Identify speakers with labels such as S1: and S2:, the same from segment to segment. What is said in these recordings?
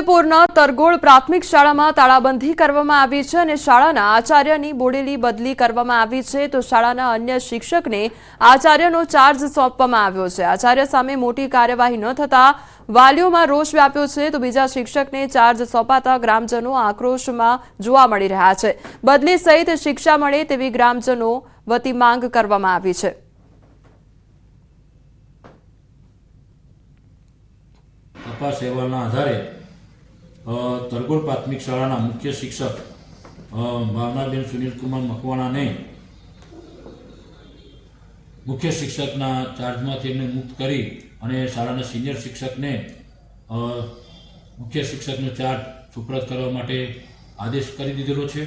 S1: છોટાઉદેપુરના તરગોળ પ્રાથમિક શાળામાં તાળાબંધી કરવામાં આવી છે અને શાળાના આચાર્યની બોડેલી બદલી કરવામાં આવી છે. તો શાળાના અન્ય શિક્ષકને આચાર્યનો ચાર્જ સોંપવામાં આવ્યો છે. આચાર્ય સામે મોટી કાર્યવાહી ન થતા વાલીઓમાં રોષ વ્યાપ્યો છે. તો બીજા શિક્ષકને ચાર્જ સોંપાતા ગ્રામજનો આક્રોશમાં જોવા મળી રહ્યા છે. બદલી સહિત શિક્ષા મળે તેવી ગ્રામજનો વતી માંગ કરવામાં આવી છે.
S2: અહેવાલના આધારે તરગોળ પ્રાથમિક શાળાના મુખ્ય શિક્ષક ભાવનાબેન સુનિલકુમાર મકવાણાને મુખ્ય શિક્ષકના ચાર્જમાંથી એમને મુક્ત કરી અને શાળાના સિનિયર શિક્ષકને મુખ્ય શિક્ષકનો ચાર્જ સુપ્રત કરવા માટે આદેશ કરી દીધેલો છે.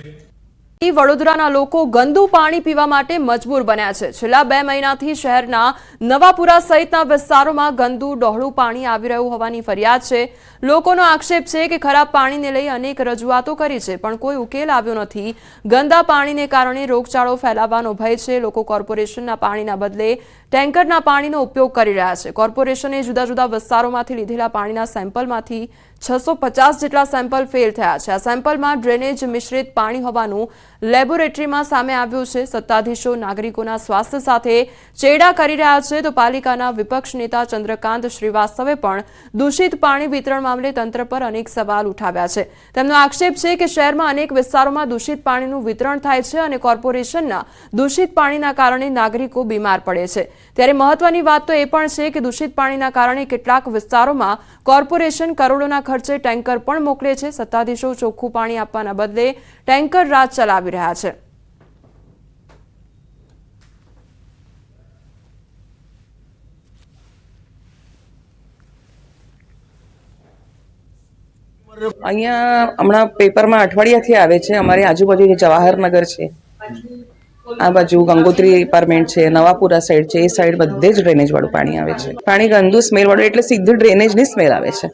S1: વડોદરાના લોકો ગંદુ પાણી પીવા માટે મજબૂર બન્યા છે. છેલ્લા બે મહિનાથી શહેરના નવાપુરા સહિતના વિસ્તારોમાં ગંદુ ડહોળું પાણી આવી રહ્યું હોવાની ફરિયાદ છે. લોકોનો આક્ષેપ છે કે ખરાબ પાણીને લઈ અનેક રજૂઆતો કરી છે, પણ કોઈ ઉકેલ આવ્યો નથી. ગંદા પાણીને કારણે રોગચાળો ફેલાવાનો ભય છે. લોકો કોર્પોરેશનના પાણીના બદલે ટેન્કરના પાણીનો ઉપયોગ કરી રહ્યા છે. કોર્પોરેશને જુદા જુદા વિસ્તારોમાંથી લીધેલા પાણીના સેમ્પલમાંથી છસો પચાસ જેટલા સેમ્પલ ફેલ થયા છે. આ સેમ્પલમાં ડ્રેનેજ મિશ્રિત પાણી હોવાનું લેબોરેટરીમાં સામે આવ્યું છે. સત્તાધીશો નાગરિકોના સ્વાસ્થ્ય સાથે ચેડા કરી રહ્યા છે. તો પાલિકાના વિપક્ષ નેતા ચંદ્રકાંત શ્રીવાસ્તવે પણ દૂષિત પાણી વિતરણ મામલે તંત્ર પર અનેક સવાલ ઉઠાવ્યા છે. તેમનો આક્ષેપ છે કે શહેરમાં અનેક વિસ્તારોમાં દૂષિત પાણીનું વિતરણ થાય છે અને કોર્પોરેશનના દૂષિત પાણીના કારણે નાગરિકો બીમાર પડે છે. ત્યારે મહત્વની વાત તો એ પણ છે કે દૂષિત પાણીના કારણે કેટલાક વિસ્તારોમાં કોર્પોરેશન કરોડોના ખર્ચે ટેન્કર પણ મોકલે છે. સત્તાધીશો ચોખ્ખું પાણી આપવાના બદલે ટેન્કર રાજ ચલાવી રહ્યા છે.
S3: અહીંયા હમણાં પેપરમાં અઠવાડિયાથી આવે છે. અમારી આજુબાજુ જે જવાહરનગર છે, આ બાજુ ગંગોત્રી એપાર્ટમેન્ટ છે, નવાપુરા સાઈડ છે, એ સાઈડ બધે જ ડ્રેનેજ વાળું પાણી આવે છે. પાણી ગંદુ સ્મેલ વાળું એટલે સીધું ડ્રેનેજની સ્મેલ આવે છે.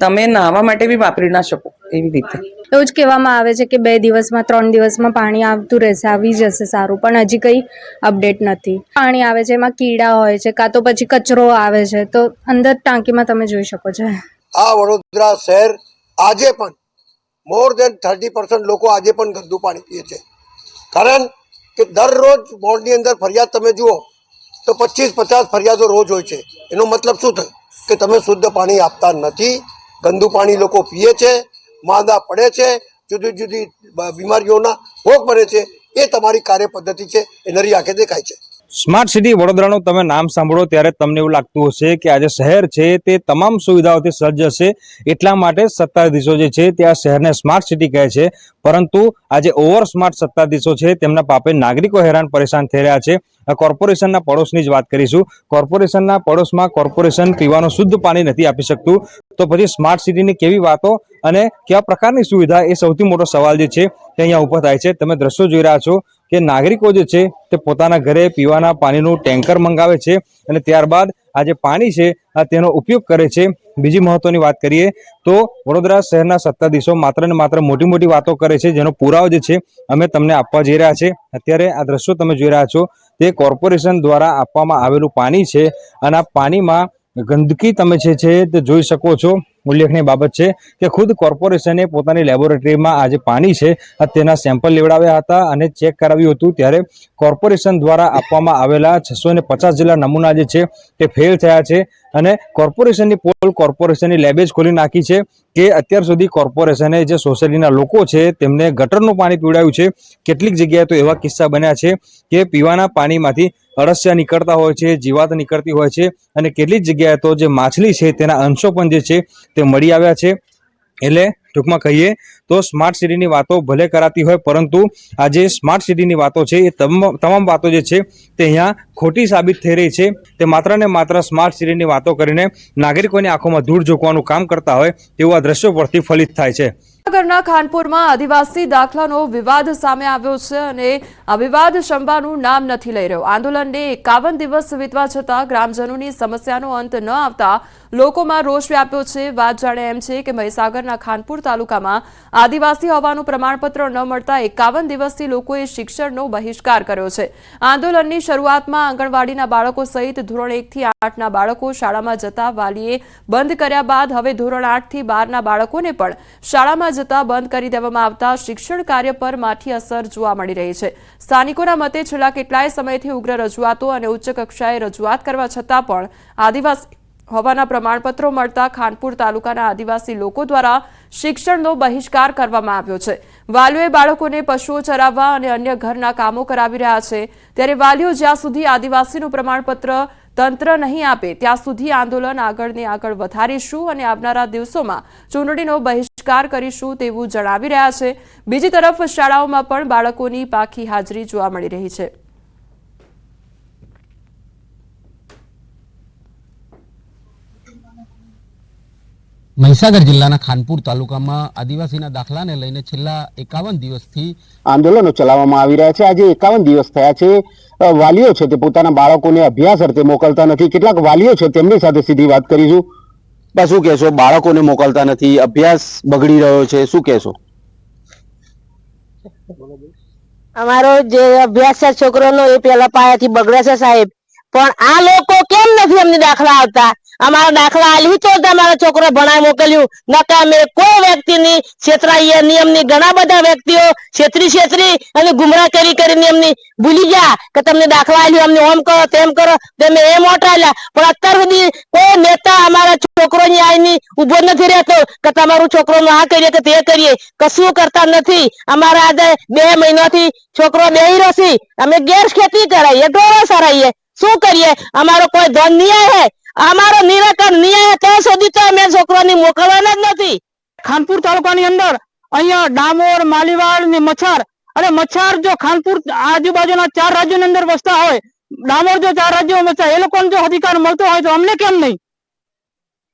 S3: તમે નાહવા માટે બી વાપરી ના શકો એવી રીતે.
S4: એવું જ કહેવામાં આવે છે કે બે દિવસમાં ત્રણ દિવસમાં પાણી આવતું રહેશે આવી જશે સારું પણ હજી કંઈ અપડેટ નથી. પાણી આવે છે એમાં કીડા હોય છે કાં તો પછી કચરો આવે છે તો અંદર ટાંકીમાં તમે જોઈ શકો છો.
S5: આ વડોદરા શહેર આજે પણ મોર દેન થર્ટી પર્સન્ટ લોકો આજે પણ ગંદુ પાણી પીએ છે. કારણ કે દરરોજ બોર્ડની અંદર ફરિયાદ તમે જુઓ તો પચીસ પચાસ ફરિયાદો રોજ હોય છે. એનો મતલબ શું થયું? કે તમે શુદ્ધ પાણી આપતા નથી ગંદુ પાણી લોકો પીએ છે, માંદા પડે છે જુદી જુદી બીમારીઓના ભોગ બને છે, એ તમારી કાર્ય પદ્ધતિ છે, એ નરી આંખે દેખાય છે.
S6: સ્માર્ટ સિટી વડોદરાનું તમે નામ સાંભળો ત્યારે તમને એવું લાગતું હશે કે આજે શહેર છે તે તમામ સુવિધાઓથી સજ્જ હશે. એટલા માટે સત્તાધીશો જે છે તે આ શહેરને સ્માર્ટ સિટી કહે છે. પરંતુ આજે ઓવર સ્માર્ટ સત્તાધીશો છે તેમના પાપે નાગરિકો હેરાન પરેશાન થઈ રહ્યા છે. કોર્પોરેશનના પડોશની જ વાત કરીશું. કોર્પોરેશનના પડોશમાં કોર્પોરેશન પીવાનું શુદ્ધ પાણી નથી આપી શકતું. તો પછી સ્માર્ટ સિટીની કેવી વાતો અને કેવા પ્રકારની સુવિધા એ સૌથી મોટો સવાલ જે છે તે અહીંયા ઊભો થાય છે. તમે દ્રશ્યો જોઈ રહ્યા છો. કે નાગરિકો જે છે તે પોતાના ઘરે પીવાના પાણીનું ટેન્કર મંગાવે છે અને ત્યારબાદ આ જે પાણી છે, આ તેનો ઉપયોગ કરે છે. બીજી મહત્વની વાત કરીએ તો વડોદરા શહેરના સત્તાધીશો માત્ર ને માત્ર મોટી મોટી વાતો કરે છે, જેનો પુરાવો જે છે અમે તમને આપવા જઈ રહ્યા છે. અત્યારે આ દ્રશ્યો તમે જોઈ રહ્યા છો, તે કોર્પોરેશન દ્વારા આપવામાં આવેલું પાણી છે અને આ પાણીમાં ગંદકી તમે છે તે જોઈ શકો છો. ઉલ્લેખનીય બાબત છે કે ખુદ કોર્પોરેશને પોતાની લેબોરેટરીમાં આજે પાણી છે તેના સેમ્પલ લેવડાવ્યા હતા અને ચેક કરાવ્યું હતું ત્યારે કોર્પોરેશન દ્વારા આપવામાં આવેલા છસો પચાસ જેટલા નમૂના જે છે તે ફેલ થયા છે અને કોર્પોરેશનની પોલ કોર્પોરેશનની લેબેજ ખોલી નાખી છે કે અત્યાર સુધી કોર્પોરેશને જે સોસાયટીના લોકો છે તેમને ગટરનું પાણી પીવડાવ્યું છે. કેટલીક જગ્યાએ તો એવા કિસ્સા બન્યા છે કે પીવાના પાણીમાંથી અળસિયા નીકળતા હોય છે, જીવાત નીકળતી હોય છે અને કેટલીક જગ્યાએ તો જે માછલી છે તેના અંશો પણ જે છે તે મળી આવ્યા છે. એટલે ટૂંકમાં કહીએ તો સ્માર્ટ સિટીની વાતો ભલે કરાતી હોય, પરંતુ આ જે સ્માર્ટ સિટીની વાતો છે, એ તમામ વાતો જે છે, તે અહીંયા ખોટી સાબિત થઈ રહી છે. તે માત્ર ને માત્ર સ્માર્ટ સિટીની વાતો કરીને નાગરિકોની આંખોમાં ધૂળ ઝોકવાનું કામ કરતા હોય, તેવું આ દ્રશ્યો પરથી ફલિત થાય છે.
S1: મહીસાગરના ખાનપુરમાં આદિવાસી દાખલાનો વિવાદ સામે આવ્યો છે અને આ વિવાદ શંબાનું નામ નથી લઈ રહ્યો. આંદોલનને એકાવન દિવસ વીતવા છતાં ગ્રામજનોની સમસ્યાનો અંત ન આવતા લોકોમાં રોષ વ્યાપ્યો છે. વાત જાણે એમ છે કે મહીસાગરના ખાનપુર તાલુકામાં આદિવાસી હોવાનું પ્રમાણપત્ર ન મળતા એકાવન દિવસથી લોકોએ શિક્ષણનો બહિષ્કાર કર્યો છે. આંદોલનની શરૂઆતમાં આંગણવાડીના બાળકો સહિત ધોરણ એકથી આઠના બાળકો શાળામાં જતા વાલીએ બંધ કર્યા બાદ હવે ધોરણ આઠથી બારના બાળકોને પણ શાળામાં જતા બંધ કરી દેવામાં આવતા શિક્ષણ કાર્ય પર માઠી અસર જોવા મળી રહી છે. સ્થાનિકોના મતે છેલ્લા કેટલાય સમયથી ઉગ્ર રજૂઆતો અને ઉચ્ચ કક્ષાએ રજૂઆત કરવા છતાં પણ આદિવાસી હોવાના પ્રમાણપત્રો મળતા ખાનપુર તાલુકાના આદિવાસી લોકો દ્વારા શિક્ષણનો બહિષ્કાર કરવામાં આવ્યો છે. વાલીઓએ બાળકોને પશુઓ ચરાવવા અને અન્ય ઘરના કામો કરાવી રહ્યા છે. ત્યારે વાલીઓ જ્યાં સુધી આદિવાસીનું પ્રમાણપત્ર તંત્ર નહીં આપે, ત્યાં સુધી આંદોલન આગળ ને આગળ વધારીશું અને આવનારા દિવસોમાં ચૂંટણીનો બહિષ્કાર કરીશું તેવું જણાવી રહ્યા છે. બીજી તરફ શાળાઓમાં પણ બાળકોની પાખી હાજરી જોવા મળી રહી છે.
S7: મહીસાગર જિલ્લાના ખાનપુર તાલુકામાં આદિવાસીના દાખલાને લઈને છેલ્લા એકાવન દિવસથી
S8: આંદોલનો ચલાવવામાં આવી રહ્યા છે. આજે એકાવન દિવસ થયા છે. વાલીઓ છે તે પોતાના બાળકોને અભ્યાસ અર્થે મોકલતા નથી. કેટલાક વાલીઓ છે તેમની સાથે સીધી વાત કરીશું. બા શું કહેશો? બાળકોને મોકલતા નથી, અભ્યાસ બગડી રહ્યો છે, શું કહેશો?
S9: અમારો જે અભ્યાસ છે છોકરોનો એ પેલા પાયાથી બગડે છે સાહેબ. પણ આ લોકો કેમ નથી અમને દાખલા આવતા અમારા દાખલા આલી તો જ અમારો છોકરો ભણાવી મોકલ્યું. નકા અમે કોઈ વ્યક્તિની છેતરાઈએ નિયમની ઘણા બધા વ્યક્તિઓ છેતરી છેતરી અને ગુમરા કરી કરી નિયમની ભૂલી ગયા કે તમને દાખલા આલ્યું, અમને ઓમ કરો, તેમ કરો. તમે એમ ઓટાલ્યા પણ અત્યાર સુધી કોઈ નેતા અમારા છોકરોની આઈની ઊભો નથી રહેતો કે તમારું છોકરોનું આ કરીએ કે તે કરીએ. કશું કરતા નથી. અમારા આજે બે મહિનાથી છોકરો બેહી રહ્યો અમે ગેર ખેતી કરાઈએ, ઢોરો સરાઈએ. શું કરીએ? અમારો કોઈ ધન નહીં આવે અમારો નિરાકરણ ન્યાય ત્યાં સુધી તો અમે છોકરાને મોકલવાના જ નથી.
S10: ખાનપુર તાલુકાની અંદર અહીંયા ડામોર, માલીવાડ ને મચ્છર. અને મચ્છર જો ખાનપુર આજુબાજુના ચાર રાજ્યોની અંદર વસતા હોય, ડામોર જો ચાર રાજ્યો વસતા એ લોકોને જો અધિકાર મળતો હોય તો અમને કેમ નહીં?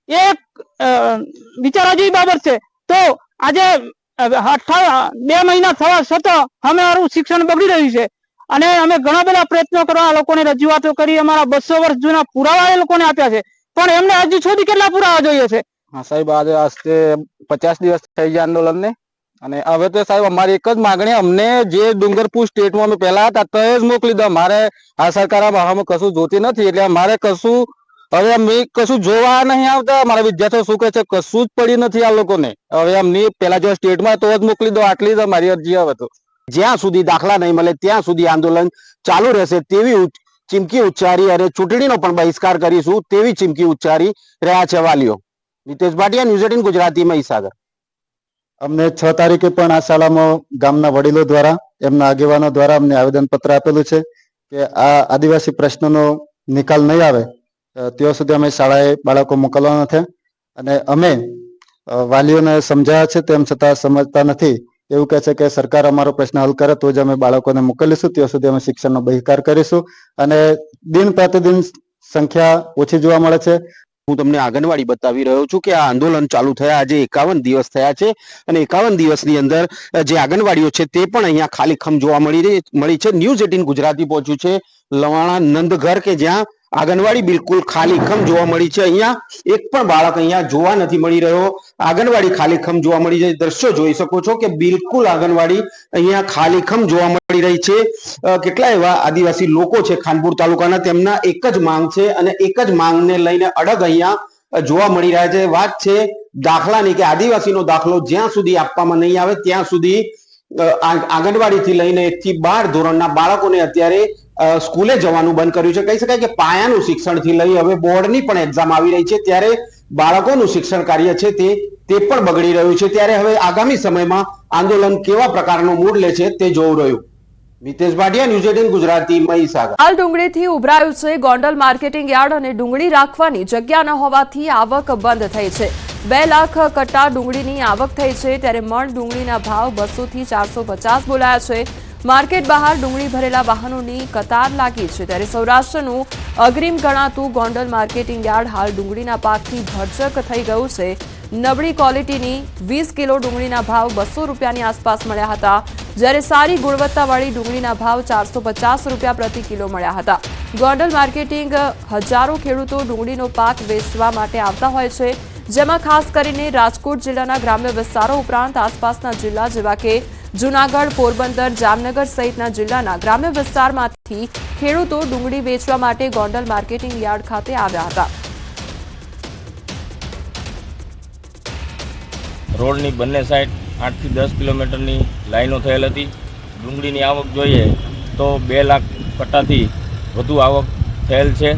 S10: એક વિચારવા જેવી બાબત છે. તો આજે બે મહિના થવા છતાં અમારું શિક્ષણ બગડી રહ્યું છે. અને અમે ઘણા બધા પ્રયત્નો કરવા આ લોકોને રજૂઆતો કરી, અમારા બસો વર્ષ જૂના પુરાવા એ લોકોને આપ્યા છે. પણ એમને હજુ સુધી કેટલા પુરાવા જોઈએ છે?
S8: હા, સાહેબ, આજે આજે પચાસ દિવસ થઈ ગયા આંદોલનને. અને હવે તો સાહેબ, અમારી એક જ માગણી, અમને જે ડુંગરપુર સ્ટેટમાં અમે પહેલા હતા, તો જ મોકલી દો. મારે આ સરકાર આમાં કશું જોતી નથી, એટલે મારે કશું, હવે અમે કશું જોવા નહીં આવતા. મારા વિદ્યાર્થીઓ શું કહે છે? કશું જ પડ્યું નથી આ લોકોને. હવે અમને પેલા જો સ્ટેટમાં તો જ મોકલી દો. આટલી જ મારી અરજી હવે તો. જ્યાં સુધી દાખલા નહીં મળે, ત્યાં સુધી આંદોલન ચાલુ રહેશે તેવી ચીમકી ઉચ્ચારી અને ચૂંટણીનો પણ બહિષ્કાર કરીશું તેવી ચીમકી ઉચ્ચારી રહ્યા છે વાલીઓ. Nitesh Bhatia news eighteen Gujarati, Mahisagar.
S11: અમને છ તારીખે પણ આ શાળામાં ગામના વડીલો દ્વારા, એમના આગેવાનો દ્વારા અમને આવેદન પત્ર આપેલું છે કે આ આદિવાસી પ્રશ્નનો નિકાલ નહીં આવે ત્યાં સુધી અમે શાળાએ બાળકો મોકલવાના નથી અને અમે વાલીઓને સમજાયા છે તેમ છતાં સમજતા નથી. એવું કહે છે કે સરકાર અમારો પ્રશ્ન હલ કરે તો જ અમે બાળકોને મોકલીશું, ત્યાં સુધી અમે શિક્ષણનો બહિષ્કાર કરીશું. અને દિન પ્રતિદિન સંખ્યા ઓછી જોવા મળે છે.
S8: હું તમને આંગણવાડી બતાવી રહ્યો છું કે આ આંદોલન ચાલુ થયા, આજે એકાવન દિવસ થયા છે. અને એકાવન દિવસની અંદર જે આંગણવાડીઓ છે તે પણ અહીંયા ખાલીખમ જોવા મળી રહી, મળી છે. ન્યૂઝ એટીન ગુજરાતી પહોંચ્યું છે. લવાણા નંદઘર કે જ્યાં આંગણવાડી બિલકુલ ખાલીખમ જોવા મળી છે. અહીંયા એક પણ બાળક અહીંયા જોવા નથી મળી રહ્યો. આંગણવાડી ખાલીખમ જોવા મળી છે. દ્રશ્યો જોઈ શકો છો કે બિલકુલ આંગણવાડી અહીંયા ખાલીખમ જોવા મળી રહી છે. કેટલા એવા આદિવાસી લોકો છે ખાનપુર તાલુકાના. તેમના એક જ માંગ છે અને એક જ માંગને લઈને અડગ અહીંયા જોવા મળી રહ્યા છે. વાત છે દાખલાની કે આદિવાસીનો દાખલો જ્યાં સુધી આપવામાં નહીં આવે ત્યાં સુધી આંગણવાડીથી લઈને એક થી બાર ધોરણના બાળકોને અત્યારે સ્કૂલે જવાનું બંધ કર્યું છે. કહી શકાય કે પાયાનું શિક્ષણથી લઈ હવે બોર્ડની પણ એક્ઝામ આવી રહી છે. ત્યારે બાળકોનું શિક્ષણ કાર્ય છે તે તે પણ બગડી રહ્યું છે. ત્યારે હવે આગામી સમયમાં આંદોલન કેવા પ્રકારનું મૂડ લે છે તે જોવું રહ્યું. મિતેશ ભાટિયા, ન્યૂઝ ગુજરાતી, મહીસાગર.
S1: હાલ ડુંગળીથી ઉભરાયું છે ગોંડલ માર્કેટિંગ યાર્ડ અને ડુંગળી રાખવાની જગ્યા ન હોવાથી આવક બંધ થઈ છે. બે લાખ કટ્ટા ડુંગળીની આવક થઈ છે. ત્યારે મણ ડુંગળીના ભાવ બસો થી ચારસો પચાસ બોલાયા છે. માર્કેટ બહાર ડુંગળી ભરેલા વાહનોની કતાર લાગી છે ત્યારે સૌરાષ્ટ્રનું અગ્રીમ ગણાતું ગોંડલ માર્કેટિંગ યાર્ડ હાલ ડુંગળીના પાકથી ભરચક થઈ ગયું છે. નબળી ક્વોલિટીની વીસ કિલો ડુંગળીના ભાવ બસો રૂપિયાની આસપાસ મળ્યા હતા, જ્યારે સારી ગુણવત્તાવાળી ડુંગળીના ભાવ ચારસો પચાસ રૂપિયા પ્રતિ કિલો મળ્યા હતા. ગોંડલ માર્કેટિંગ હજારો ખેડૂતો ડુંગળીનો પાક વેચવા માટે આવતા હોય છે, જેમાં ખાસ કરીને રાજકોટ જિલ્લાના ગ્રામ્ય વિસ્તારો ઉપરાંત આસપાસના જિલ્લા જેવા કે જૂનાગઢ, પોરબંદર, જામનગર સહિતના જિલ્લાના ગ્રામ્ય વિસ્તારમાંથી ખેડૂતો ડુંગળી વેચવા માટે ગોંડલ માર્કેટિંગ યાર્ડ ખાતે આવ્યા હતા.
S12: રોડની બંને સાઈડ આઠથી દસ કિલોમીટરની લાઈનો થયેલ હતી. ડુંગળીની આવક જોઈએ તો બે લાખ કટ્ટાથી વધુ આવક થયેલ છે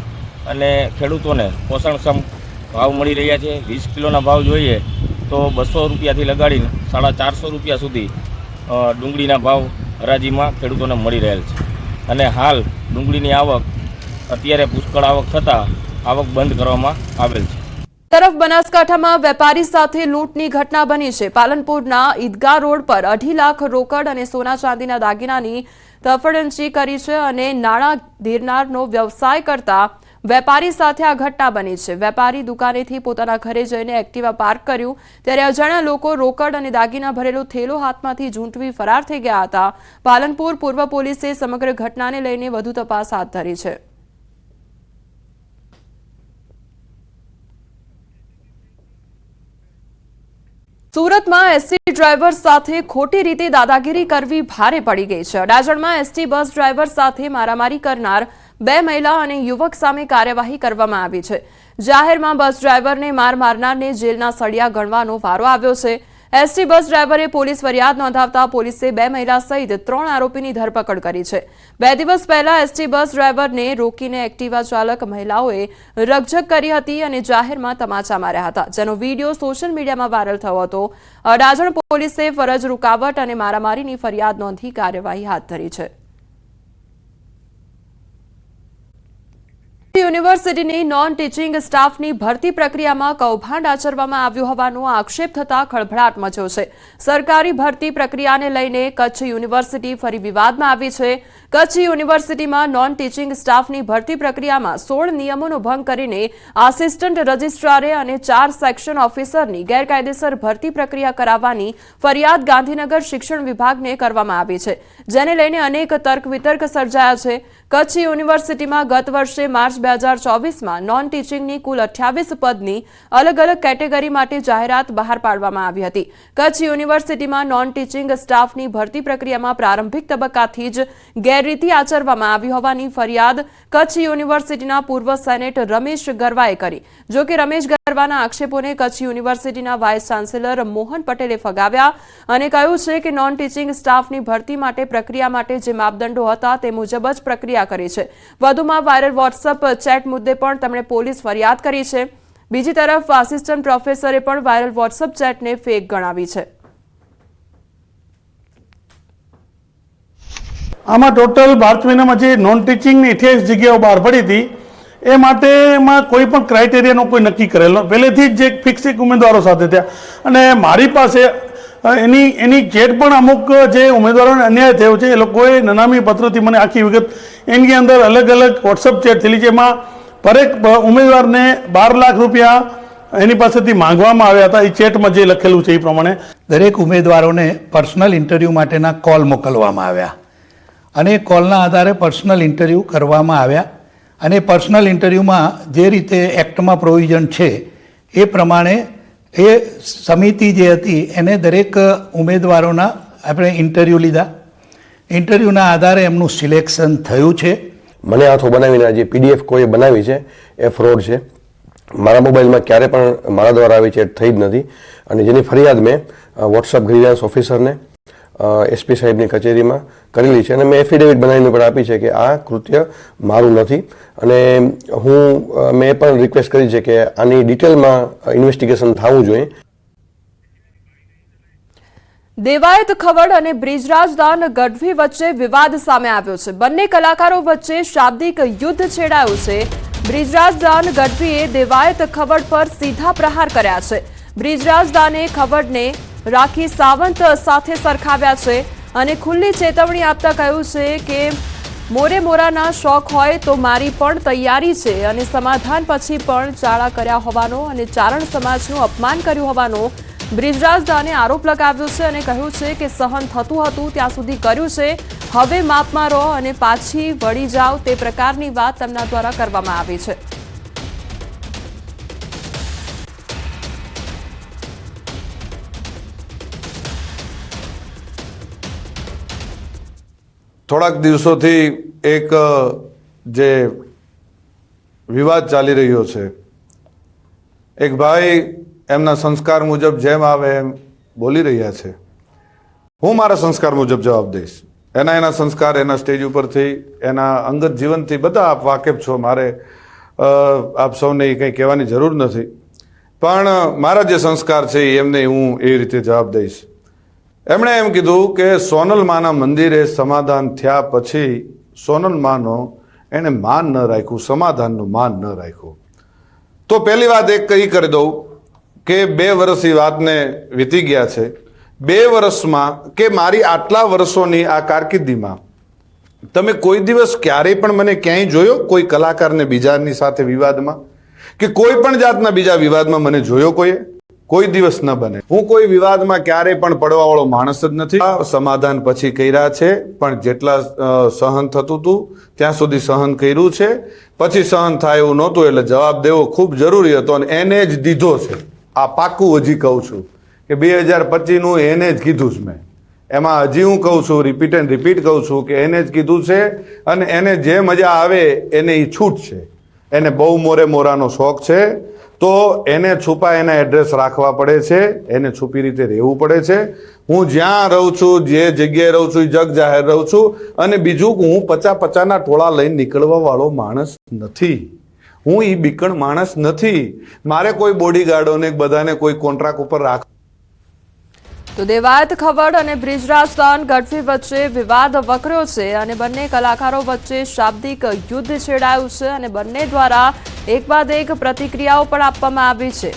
S12: અને ખેડૂતોને પોષણક્ષમ ભાવ મળી રહ્યા છે. વીસ કિલોના ભાવ જોઈએ તો બસો રૂપિયાથી લગાડીને સાડા ચારસો રૂપિયા સુધી ડુંગળીના ભાવ હરાજીમાં ખેડૂતોને મળી રહેલ છે. અને હાલ ડુંગળીની આવક, અત્યારે પુષ્કળ આવક થતાં આવક બંધ કરવામાં આવેલ છે.
S1: તરફ બનાસકાંઠામાં વેપારી સાથે લૂંટની ઘટના બની છે. પાલનપુરના ઈદગાહ રોડ પર અઢી લાખ રોકડ અને સોના ચાંદીના દાગીનાની તફડંચી કરી છે અને નાણાં ધીરનારનો વ્યવસાય કરતા વેપારી સાથે આ ઘટના બની છે. વેપારી દુકાનેથી પોતાના ઘરે જઈને એક્ટિવા પાર્ક કર્યું. ત્યારે અજાણ્યા લોકો રોકડ અને દાગીના ભરેલો થેલો હાથમાંથી ઝૂંટવી ફરાર થઈ ગયા હતા. પાલનપુર પૂર્વ પોલીસે સમગ્ર ઘટનાને લઈને વધુ તપાસ હાથ ધરી છે. સુરતમાં એસટી ડ્રાઈવર સાથે ખોટી રીતે દાદાગીરી કરવી ભારે પડી ગઈ છે. અડાજણમાં એસટી બસ ડ્રાઈવર સાથે મારામારી કરનાર બે મહિલા અને યુવક સામે કાર્યવાહી કરવામાં આવી છે. જાહેરમાં બસ ડ્રાઈવરને માર મારનારને જેલના સળિયા ગણવાનો વારો આવ્યો છે. એસટી બસ ડ્રાઈવરે પોલીસ ફરિયાદ નોંધાવતા પોલીસે બે મહિલા સહિત ત્રણ આરોપીની ધરપકડ કરી છે. બે દિવસ પહેલા એસટી બસ ડ્રાઈવરને રોકીને એક્ટિવા ચાલક મહિલાઓએ રકઝક કરી હતી અને જાહેરમાં તમાચા માર્યા હતા, જેનો વીડિયો સોશિયલ મીડિયામાં વાયરલ થયો હતો. અડાજણ પોલીસે ફરજ રૂકાવટ અને મારામારીની ફરિયાદ નોંધી કાર્યવાહી હાથ ધરી છે. યુનિવર્સિટીની નોન ટીચિંગ સ્ટાફની ભરતી પ્રક્રિયામાં કૌભાંડ આચરવામાં આવ્યું હોવાનો આક્ષેપ થતા ખળભળાટ મચ્યો છે. સરકારી ભરતી પ્રક્રિયાને લઈને કચ્છ યુનિવર્સિટી ફરી વિવાદમાં આવી છે. કચ્છ યુનિવર્સિટીમાં નોન ટીચિંગ સ્ટાફની ભરતી પ્રક્રિયામાં સોળ નિયમોનો ભંગ કરીને આસિસ્ટન્ટ રજિસ્ટ્રારે અને ચાર સેક્શન ઓફિસરની ગેરકાયદેસર ભરતી પ્રક્રિયા કરાવવાની ફરિયાદ ગાંધીનગર શિક્ષણ વિભાગને કરવામાં આવી છે. જેને લઈને અનેક તર્ક વિતર્ક સર્જાયા છે. કચ્છ યુનિવર્સિટીમાં ગત વર્ષે માર્ચ બે હજાર ચોવીસમાં નોન ટીચિંગની કુલ અઠ્યાવીસ પદની અલગ અલગ કેટેગરી માટે જાહેરાત બહાર પાડવામાં આવી હતી. કચ્છ યુનિવર્સિટીમાં નોન ટીચિંગ સ્ટાફની ભરતી પ્રક્રિયામાં પ્રારંભિક તબક્કાથી જ ગેરરીતિ આચરવામાં આવી હોવાની ફરિયાદ કચ્છ યુનિવર્સિટીના પૂર્વ સેનેટ રમેશ ગરવાએ કરી. જો કે રમેશ ગરવાના આક્ષેપોને કચ્છ યુનિવર્સિટીના વાઇસ ચાન્સેલર મોહન પટેલે ફગાવ્યા અને કહ્યું છે કે નોન ટીચિંગ સ્ટાફની ભરતી માટે પ્રક્રિયા માટે જે માપદંડો હતા તે મુજબ જ પ્રક્રિયા કરી છે. વધુમાં વાયરલ વોટ્સઅપ ચેટ મુદ્દે પણ તેમણે પોલીસ ફરિયાદ કરી છે. બીજી તરફ આસિસ્ટન્ટ પ્રોફેસરે પણ વાયરલ વોટ્સઅપ ચેટને ફેક ગણાવી છે.
S13: આમાં ટોટલ માર્ચ મહિનામાં જે નોન ટીચિંગની અઠ્યાવીસ જગ્યાઓ બહાર પડી હતી, એ માટે એમાં કોઈ પણ ક્રાઇટેરિયાનો કોઈ નક્કી કરેલો પહેલેથી જ જે ફિક્સ એક ઉમેદવારો સાથે થયા. અને મારી પાસે એની એની ચેટ પણ અમુક જે ઉમેદવારોને અન્યાય થયો છે, એ લોકોએ નનામી પત્રોથી મને આખી વિગત એની અંદર અલગ અલગ વોટ્સઅપ ચેટ થયેલી છે. એમાં પરેક ઉમેદવારને બાર લાખ રૂપિયા એની પાસેથી માંગવામાં આવ્યા હતા. એ ચેટમાં જે લખેલું છે એ પ્રમાણે.
S14: દરેક ઉમેદવારોને પર્સનલ ઇન્ટરવ્યૂ માટેના કોલ મોકલવામાં આવ્યા. અને એ કોલના આધારે પર્સનલ ઇન્ટરવ્યૂ કરવામાં આવ્યા. અને પર્સનલ ઇન્ટરવ્યૂમાં જે રીતે એક્ટમાં પ્રોવિઝન છે, એ પ્રમાણે એ સમિતિ જે હતી, એને દરેક ઉમેદવારોના આપણે ઇન્ટરવ્યૂ લીધા. ઇન્ટરવ્યૂના આધારે એમનું સિલેક્શન થયું છે.
S15: મને હાથો બનાવીને જે પીડીએફ કોઈ બનાવી છે, એ ફ્રોડ છે. મારા મોબાઈલમાં ક્યારે પણ મારા દ્વારા આવી ચેટ થઈ જ નથી. અને જેની ફરિયાદ મેં વોટ્સઅપ ગ્રીવન્સ ઓફિસરને એસપી સાહેબની કચેરીમાં કરેલી છે અને મેં એફિડેવિટ બનાવીને પણ આપી છે કે આ કૃત્ય મારું નથી. અને હું મેં પણ રિક્વેસ્ટ કરી છે કે આની ડિટેલમાં ઇન્વેસ્ટિગેશન થવું જોઈએ.
S1: દેવાયત ખવડ અને બ્રિજરાજદાન ગઢવી વચ્ચે વિવાદ સામે આવ્યો છે. બંને કલાકારો વચ્ચે શાબ્દિક યુદ્ધ છેડાયું છે. બ્રિજરાજદાન ગઢવીએ દેવાયત ખવડ પર સીધા પ્રહાર કર્યા છે. બ્રિજરાજદાને ખવડને રાખી સાવંત સાથે સરખાવ્યા છે અને ખુલ્લી ચેતવણી આપતા કહ્યું છે કે મોરે મોરાના શોખ હોય તો મારી પણ તૈયારી છે અને સમાધાન પછી પણ ચાળા કર્યા હોવાનો અને ચારણ સમાજનું અપમાન કર્યું હોવાનો બ્રિજરાજ દાને આરોપ લગાવ્યો છે અને કહ્યું છે કે સહન થતું હતું, ત્યાં સુધી કર્યું છે. હવે માપમાં રહો અને પાછી વળી જાઓ તે પ્રકારની વાત તેમના દ્વારા કરવામાં આવી છે.
S16: થોડાક દિવસોથી એક જે વિવાદ ચાલી રહ્યો છે. એક ભાઈ એમના સંસ્કાર મુજબ જેમ આવે એમ બોલી રહ્યા છે. હું મારા સંસ્કાર મુજબ જવાબ દઈશ. એના એના સંસ્કાર એના સ્ટેજ ઉપરથી, એના અંગત જીવનથી બધા આપ વાકેફ છો. મારે આપ સૌને એ કંઈ કહેવાની જરૂર નથી. પણ મારા જે સંસ્કાર છે, એમને હું એ રીતે જવાબ દઈશ. એમણે એમ કીધું કે સોનલ માના મંદિરે સમાધાન થયા પછી સોનલ માનો એને માન ન રાખ્યું, સમાધાનનું માન ન રાખ્યું. તો પહેલી વાત એક કઈ કરી દઉં કે બે વર્ષની વાતને વીતી ગયા છે. બે વર્ષમાં કે મારી આટલા વર્ષોની આ કારકિર્દીમાં તમે કોઈ દિવસ ક્યારેય પણ મને ક્યાંય જોયો? કોઈ કલાકારને બીજાની સાથે વિવાદમાં? કે કોઈ પણ જાતના બીજા વિવાદમાં મને જોયો કોઈએ? કોઈ દિવસ ન બને. હું કોઈ વિવાદમાં ક્યારેય પણ પડવા વાળો માણસ જ નથી. સમાધાન પછી કર્યા છે, પણ જેટલા સહન થતું હતું ત્યાં સુધી સહન કર્યું છે. પછી સહન થાય એવું નહોતું, એટલે જવાબ દેવો ખૂબ જરૂરી હતો અને એને જ દીધો છે. આ પાકું હજી કહું છું કે બે હજાર પચીસનું એને જ કીધું છે મેં. એમાં હજી હું કહું છું રિપીટ એન્ડ રિપીટ કહું છું કે એને જ કીધું છે અને એને જે મજા આવે, એને એ છૂટ છે. એને બહુ મોરે મોરાનો શોખ છે. તો એને છુપા એના એડ્રેસ રાખવા પડે છે. એને છુપી રીતે રહેવું પડે છે. હું જ્યાં રહું છું, જે જગ્યાએ રહું છું જગ જાહેર રહું છું. અને બીજું હું પચા પચાના ટોળા લઈને નીકળવા વાળો માણસ નથી. હું એ બીકણ માણસ નથી. મારે કોઈ બોડીગાર્ડોને બધાને કોઈ કોન્ટ્રાક્ટ ઉપર રાખ
S1: તો દેવાયત ખવડ અને બ્રિજરાજદાન ગઢવી વચ્ચે વિવાદ વકર્યો છે અને બંને કલાકારો વચ્ચે શાબ્દિક યુદ્ધ છેડાયું છે અને બંને દ્વારા એક બાદ એક પ્રતિક્રિયાઓ પણ આપવામાં આવી છે.